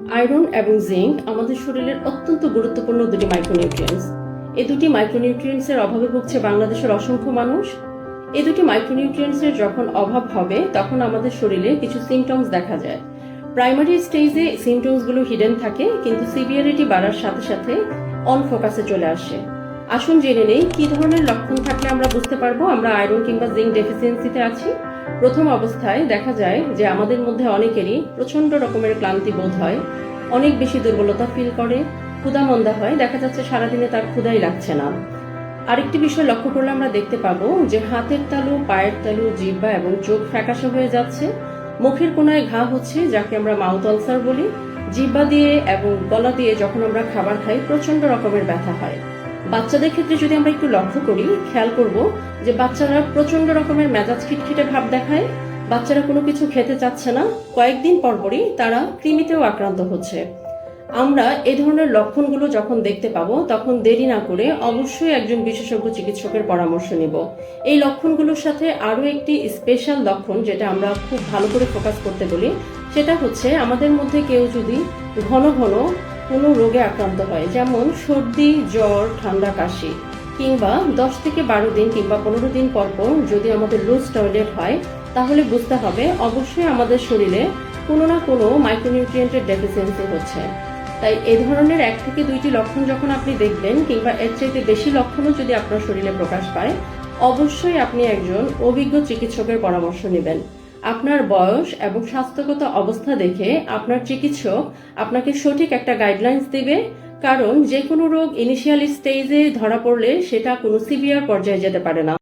Iron এবং zinc আমাদের শরীরের অত্যন্ত গুরুত্বপূর্ণ দুটি মাইক্রোনিউট্রিয়েন্টস। এই দুটি মাইক্রোনিউট্রিয়েন্টসের অভাবে ভুগছে বাংলাদেশের অসংখ্য মানুষ। এই দুটি মাইক্রোনিউট্রিয়েন্টসের যখন অভাব হবে, তখন আমাদের শরীরে কিছু সিমটমস দেখা যায়। প্রাইমারি স্টেজে সিমটমসগুলো হিডেন থাকে, কিন্তু সিভিয়ারিটি বাড়ার সাথে সাথে অন ফোকাসে চলে আসে। আসুন জেনে নেই, কি ধরনের লক্ষণ থাকলে আমরা বুঝতে পারব? আমরা আয়রন কিংবা জিঙ্ক ডেফিসিয়েন্সিতে আছি। প্রথম অবস্থায় দেখা যায় যে আমাদের মধ্যে অনেকেরই প্রচণ্ড রকমের ক্লান্তি বোধ হয়, অনেক বেশি দুর্বলতা ফিল করে, ক্ষুধা মন্দা হয়, দেখা যাচ্ছে সারাদিনে তার ক্ষুধাই লাগছে না। আরেকটি বিষয় লক্ষ্য করলে আমরা দেখতে পাবো যে হাতের তালু, পায়ের তালু জিব্বা এবং চোখ ফ্যাকাশে হয়ে যাচ্ছে। মুখের কোনায় ঘা হচ্ছে, যাকে আমরা মাউথ আলসার বলি। জিহ্বা দিয়ে এবং গলা দিয়ে যখন আমরা খাবার খাই প্রচণ্ড রকমের ব্যথা হয়। বাচ্চাদের ক্ষেত্রে যদি আমরা একটু লক্ষ্য করি, খেয়াল করব যে বাচ্চারা প্রচণ্ড রকমের মেজাজ খিটখিটে ভাব দেখায়, বাচ্চারা কোনো কিছু খেতে চাচ্ছে না। কয়েকদিন পরপরই তারা কৃমিতেও আক্রান্ত হচ্ছে। আমরা এ ধরনের লক্ষণগুলো যখন দেখতে পাবো, তখন দেরি না করে অবশ্যই একজন বিশেষজ্ঞ চিকিৎসকের পরামর্শ নিব। এই লক্ষণগুলোর সাথে আরও একটি স্পেশাল লক্ষণ যেটা আমরা খুব ভালো করে ফোকাস করতে বলি, সেটা হচ্ছে আমাদের মধ্যে কেউ যদি ঘন ঘন কোনো রোগে আক্রান্ত হয়, যেমন সর্দি, জ্বর, ঠান্ডা, কাশি, কিংবা দশ থেকে বারো দিন কিংবা পনেরো দিন পর পর যদি আমাদের লুজ টয়লেট হয়, তাহলে বুঝতে হবে অবশ্যই আমাদের শরীরে কোনো না কোনো মাইক্রোনিউট্রিয়েন্টের ডেফিসিয়েন্সি হচ্ছে। তাই এ ধরনের এক থেকে দুইটি লক্ষণ যখন আপনি দেখবেন, কিংবা এর চাইতে বেশি লক্ষণও যদি আপনার শরীরে প্রকাশ পায়, অবশ্যই আপনি একজন অভিজ্ঞ চিকিৎসকের পরামর্শ নেবেন। আপনার বয়স এবং স্বাস্থ্যগত অবস্থা দেখে আপনার চিকিৎসক আপনাকে সঠিক একটা গাইডলাইন্স দিবে, কারণ যে কোনো রোগ ইনিশিয়াল স্টেজে ধরা পড়লে সেটা কোনো সিভিয়ার পর্যায়ে যেতে পারে না।